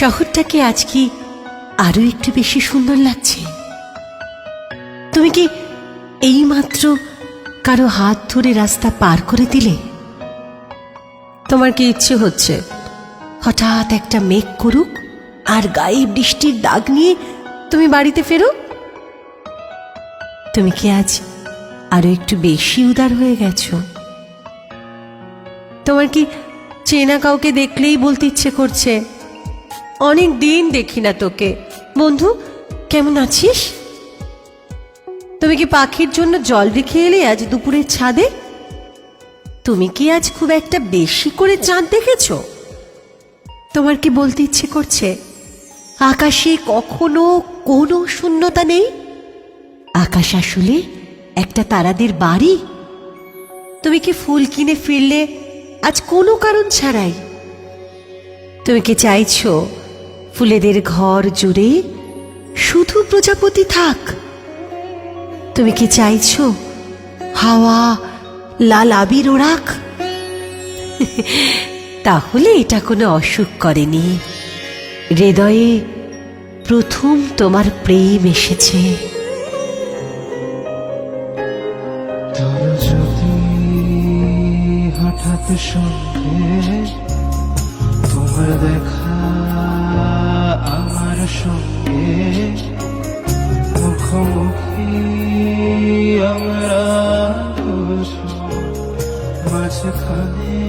শহরটাকে আজ কি আরও একটু বেশি সুন্দর লাগছে? তুমি কি এইমাত্র কারও হাত ধরে রাস্তা পার করে দিলে? তোমার কি ইচ্ছে হচ্ছে? হঠাৎ একটা মেঘ করুক আর গায়ে বৃষ্টির দাগ নিয়ে তুমি বাড়িতে ফেরো? তুমি কি আজ আরও একটু বেশি উদার হয়ে গেছো? তোমার কি চেনা কাউকে দেখলেই বলতে ইচ্ছে করছে অনেক দিন দেখি না তোকে। বন্ধু, কেমন আছিস? তুমি কি পাখির জন্য জল রেখে এলে আজ দুপুরের ছাদে? তুমি কি আজ খুব একটা বেশি করে চাঁদ দেখেছ? তোমার কি বলতে ইচ্ছে করছে, আকাশে কখনো কোনো শূন্যতা নেই? আকাশ আসলে একটা তারাদের বাড়ি। তুমি কি ফুল কিনে ফিরলে আজ কোনো কারণ ছাড়াই? তুমি কি চাইছো ফুলেদের ঘর জুড়ে শুধু প্রজাপতি থাক। তুমি কি চাইছ? হাওয়া, লাল আবির ওড়াক? তাহলে এটা কোনো অসুখ করেনি। হৃদয়ে প্রথম তোমার প্রেম এসেছে। হঠাৎ সঙ্গে তোমার দেখা সঙ্গে মুখোমুখি আমরা মাঝখানে